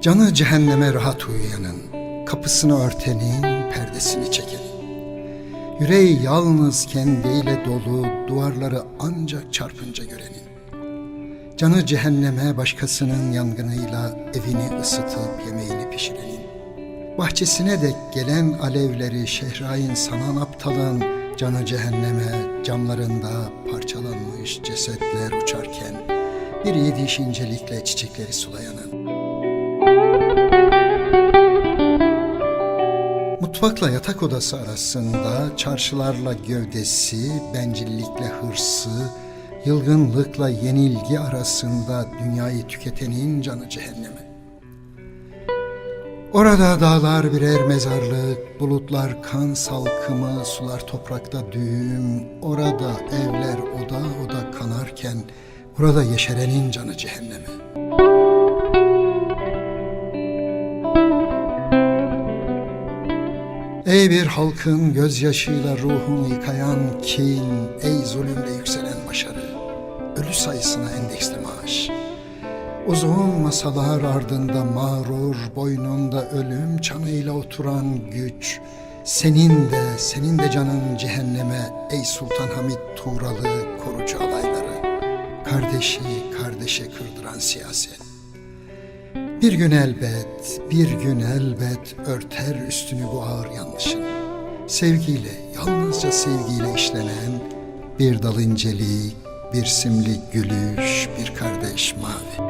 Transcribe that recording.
Canı cehenneme rahat uyuyanın, kapısını örtenin, perdesini çekenin. Yüreği yalnız kendiyle dolu, duvarları ancak çarpınca görenin. Canı cehenneme başkasının yangınıyla evini ısıtıp yemeğini pişirenin. Bahçesine dek gelen alevleri şehrain sanan aptalın canı cehenneme camlarında parçalanmış cesetler uçarken bir yediğiş incelikle çiçekleri sulayanın. Mutfakla yatak odası arasında çarşılarla gövdesi, bencillikle hırsı, yılgınlıkla yenilgi arasında dünyayı tüketenin canı cehenneme. Orada dağlar birer mezarlık, bulutlar kan salkımı, sular toprakta düğüm, orada evler oda oda kanarken, orada yeşerenin canı cehenneme. Ey bir halkın gözyaşıyla ruhunu yıkayan kin, ey zulümle yükselen başarı, ölü sayısına endeksli maaş. Uzun masalar ardında mağrur, boynunda ölüm çanıyla oturan güç, senin de, senin de canın cehenneme ey Sultan Hamid Tuğralı korucu alayları, kardeşi kardeşe kırdıran siyaset. Bir gün elbet, bir gün elbet örter üstünü bu ağır yanlışın. Sevgiyle, yalnızca sevgiyle işlenen bir dal incelik, bir simli gülüş, bir kardeş mavi.